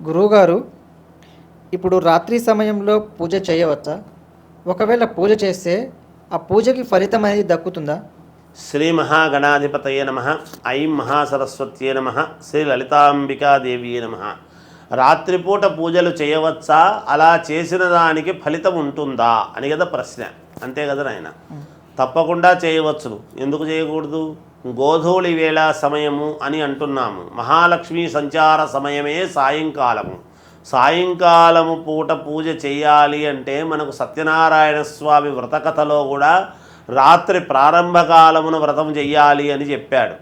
గురువుగారు ఇప్పుడు రాత్రి సమయంలో పూజ చేయవచ్చా? ఒకవేళ పూజ చేస్తే ఆ పూజకి ఫలితం అనేది దక్కుతుందా? శ్రీ మహాగణాధిపతయే నమ ఐం మహాసరస్వత్యే నమ శ్రీ లలితాంబికాదేవియే నమ. రాత్రిపూట పూజలు చేయవచ్చా? అలా చేసిన దానికి ఫలితం ఉంటుందా? అని కదా ప్రశ్న. అంతే కదా నాయన? తప్పకుండా చేయవచ్చును ఎందుకు చేయకూడదు? గోధూళి వేళ సమయము అని అంటున్నాము. మహాలక్ష్మి సంచార సమయమే సాయంకాలము. సాయంకాలము పూట పూజ చేయాలి అంటే మనకు సత్యనారాయణ స్వామి వ్రతకథలో కూడా రాత్రి ప్రారంభకాలమున వ్రతం చెయ్యాలి అని చెప్పాడు.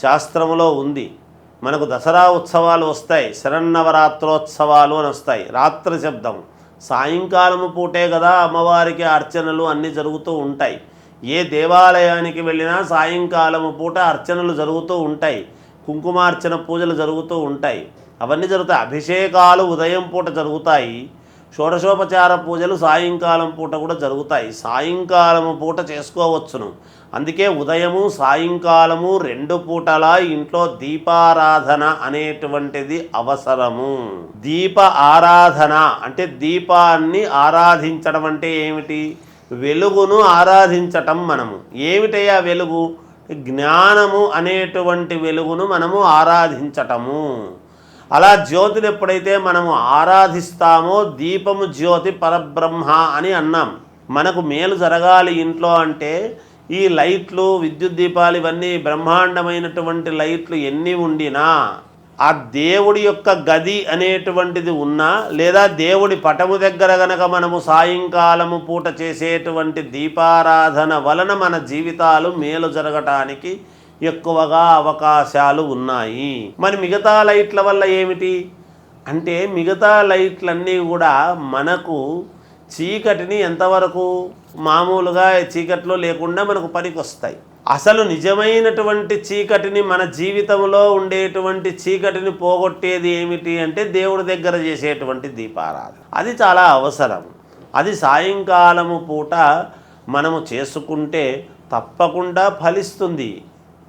శాస్త్రములో ఉంది. మనకు దసరా ఉత్సవాలు వస్తాయి. శరన్నవరాత్రోత్సవాలు అని వస్తాయి. రాత్రి శబ్దం సాయంకాలము పూటే కదా అమ్మవారికి అర్చనలు అన్నీ జరుగుతూ ఉంటాయి. ఏ దేవాలయానికి వెళ్ళినా సాయంకాలము పూట అర్చనలు జరుగుతూ ఉంటాయి. కుంకుమార్చన పూజలు జరుగుతూ ఉంటాయి. అవన్నీ జరుగుతాయి. అభిషేకాలు ఉదయం పూట జరుగుతాయి. షోడశోపచార పూజలు సాయంకాలం పూట కూడా జరుగుతాయి. సాయంకాలము పూట చేసుకోవచ్చును. అందుకే ఉదయము సాయంకాలము రెండు పూటలా ఇంట్లో దీపారాధన అనేటువంటిది అవసరము. దీప ఆరాధన అంటే దీపాన్ని ఆరాధించడం అంటే ఏమిటి? వెలుగును ఆరాధించటం మనము. ఏమిటయ్యా వెలుగు? జ్ఞానము అనేటువంటి వెలుగును మనము ఆరాధించటము. అలా జ్యోతిని ఎప్పుడైతే మనము ఆరాధిస్తామో దీపము జ్యోతి పరబ్రహ్మ అని అన్నాం. మనకు మేలు జరగాలి ఇంట్లో అంటే ఈ లైట్లు విద్యుత్ దీపాలు ఇవన్నీ బ్రహ్మాండమైనటువంటి లైట్లు ఎన్ని ఉండినా ఆ దేవుడి యొక్క గది అనేటువంటిది ఉన్నా లేదా దేవుడి పటము దగ్గర గనక మనము సాయంకాలము పూట చేసేటువంటి దీపారాధన వలన మన జీవితాలు మేలు జరగటానికి ఎక్కువగా అవకాశాలు ఉన్నాయి. మరి మిగతా లైట్ల వల్ల ఏమిటి? అంటే మిగతా లైట్లన్నీ కూడా మనకు చీకటిని ఎంతవరకు మామూలుగా చీకట్లో లేకుండా మనకు పనికొస్తాయి. అసలు నిజమైనటువంటి చీకటిని మన జీవితంలో ఉండేటువంటి చీకటిని పోగొట్టేది ఏమిటి అంటే దేవుడి దగ్గర చేసేటువంటి దీపారాధన. అది చాలా అవసరం. అది సాయంకాలము పూట మనము చేసుకుంటే తప్పకుండా ఫలిస్తుంది.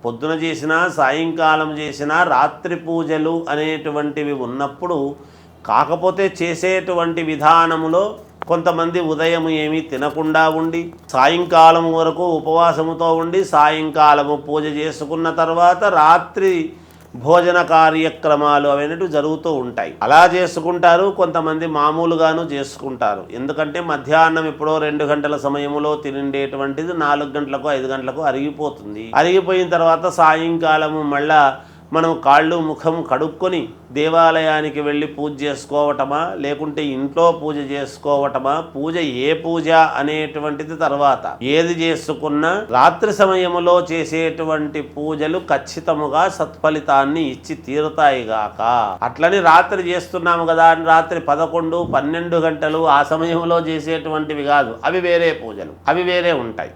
పొద్దున చేసినా సాయంకాలం చేసినా రాత్రి పూజలు అనేటువంటివి ఉన్నప్పుడు కాకపోతే చేసేటువంటి విధానములో కొంతమంది ఉదయం ఏమీ తినకుండా ఉండి సాయంకాలం వరకు ఉపవాసముతో ఉండి సాయంకాలము పూజ చేసుకున్న తర్వాత రాత్రి భోజన కార్యక్రమాలు అవన్నీ జరుగుతూ ఉంటాయి. అలా చేసుకుంటారు కొంతమంది మామూలుగాను చేసుకుంటారు. ఎందుకంటే మధ్యాహ్నం ఎప్పుడో రెండు గంటల సమయంలో తినిండేటువంటిది నాలుగు గంటలకు ఐదు గంటలకు అరిగిపోతుంది. అరిగిపోయిన తర్వాత సాయంకాలము మళ్ళా మనం కాళ్ళు ముఖం కడుక్కొని దేవాలయానికి వెళ్ళి పూజ చేసుకోవటమా? లేకుంటే ఇంట్లో పూజ చేసుకోవటమా? పూజ ఏ పూజ అనేటువంటిది తర్వాత. ఏది చేసుకున్నా రాత్రి సమయంలో చేసేటువంటి పూజలు ఖచ్చితముగా సత్ఫలితాన్ని ఇచ్చి తీరుతాయి గాక. అట్లని రాత్రి చేస్తున్నాము కదా అని రాత్రి పదకొండు పన్నెండు గంటలు ఆ సమయంలో చేసేటువంటివి కాదు. అవి వేరే పూజలు. అవి వేరే ఉంటాయి.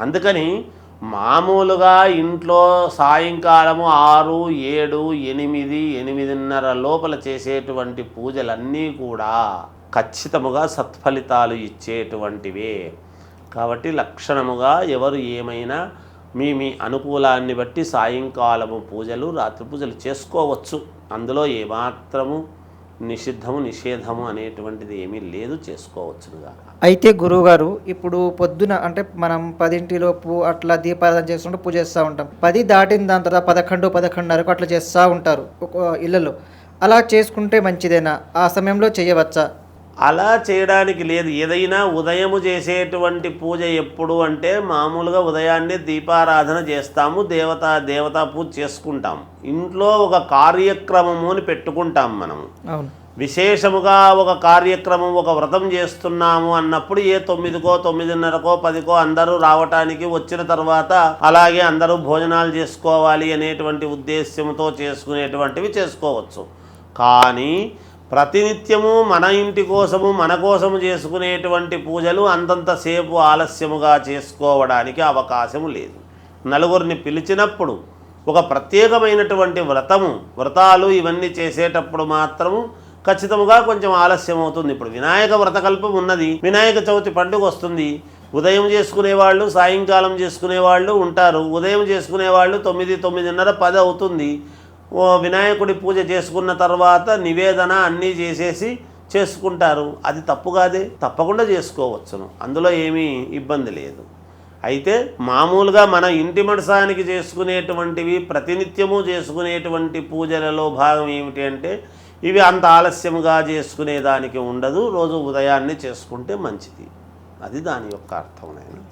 అందుకని మామూలుగా ఇంట్లో సాయంకాలము ఆరు ఏడు ఎనిమిది ఎనిమిదిన్నర లోపల చేసేటువంటి పూజలన్నీ కూడా ఖచ్చితముగా సత్ఫలితాలు ఇచ్చేటువంటివే. కాబట్టి లక్షణముగా ఎవరు ఏమైనా మీ మీ అనుకూలాన్ని బట్టి సాయంకాలము పూజలు రాత్రి పూజలు చేసుకోవచ్చు. అందులో ఏమాత్రము నిషిద్ధము నిషేధము అనేటువంటిది ఏమీ లేదు చేసుకోవచ్చునుగా అయితే గురువుగారు ఇప్పుడు పొద్దున అంటే మనం పదింటిలోపు అట్లా దీపారాధన చేసుకుంటూ పూజ చేస్తూ ఉంటాం. పది దాటిన దాని తర్వాత పదకొండు పదకొండున్నరకు అట్లా చేస్తూ ఉంటారు ఇళ్ళలో. అలా చేసుకుంటే మంచిదేనా? ఆ సమయంలో చేయవచ్చా? అలా చేయడానికి లేదు. ఏదైనా ఉదయము చేసేటువంటి పూజ ఎప్పుడు అంటే మామూలుగా ఉదయాన్నే దీపారాధన చేస్తాము దేవత దేవతా పూజ చేసుకుంటాం. ఇంట్లో ఒక కార్యక్రమము అని పెట్టుకుంటాం మనము. అవును. విశేషముగా ఒక కార్యక్రమం ఒక వ్రతం చేస్తున్నాము అన్నప్పుడు ఏ తొమ్మిదికో తొమ్మిదిన్నరకో పదికో అందరూ రావటానికి వచ్చిన తర్వాత అలాగే అందరూ భోజనాలు చేసుకోవాలి అనేటువంటి ఉద్దేశ్యంతో చేసుకునేటువంటివి చేసుకోవచ్చు. కానీ ప్రతినిత్యము మన ఇంటి కోసము మన కోసము చేసుకునేటువంటి పూజలు అంతంతసేపు ఆలస్యముగా చేసుకోవడానికి అవకాశము లేదు. నలుగురిని పిలిచినప్పుడు ఒక ప్రత్యేకమైనటువంటి వ్రతము వ్రతాలు ఇవన్నీ చేసేటప్పుడు మాత్రము ఖచ్చితముగా కొంచెం ఆలస్యం అవుతుంది ఇప్పుడు వినాయక వ్రతకల్పం ఉన్నది వినాయక చవితి పండుగ వస్తుంది ఉదయం చేసుకునేవాళ్ళు సాయంకాలం చేసుకునేవాళ్ళు ఉంటారు ఉదయం చేసుకునేవాళ్ళు తొమ్మిది తొమ్మిదిన్నర పది అవుతుంది. ఓ వినాయకుడి పూజ చేసుకున్న తర్వాత నివేదన అన్నీ చేసేసి చేసుకుంటారు. అది తప్పు కాదే తప్పకుండా చేసుకోవచ్చును. అందులో ఏమీ ఇబ్బంది లేదు. అయితే మామూలుగా మన ఇంటి మడసానికి చేసుకునేటువంటివి ప్రతినిత్యము చేసుకునేటువంటి పూజలలో భాగం ఏమిటి అంటే ఇవి అంత ఆలస్యముగా చేసుకునేదానికి ఉండదు. రోజు ఉదయాన్నే చేసుకుంటే మంచిది. అది దాని యొక్క అర్థం నేను.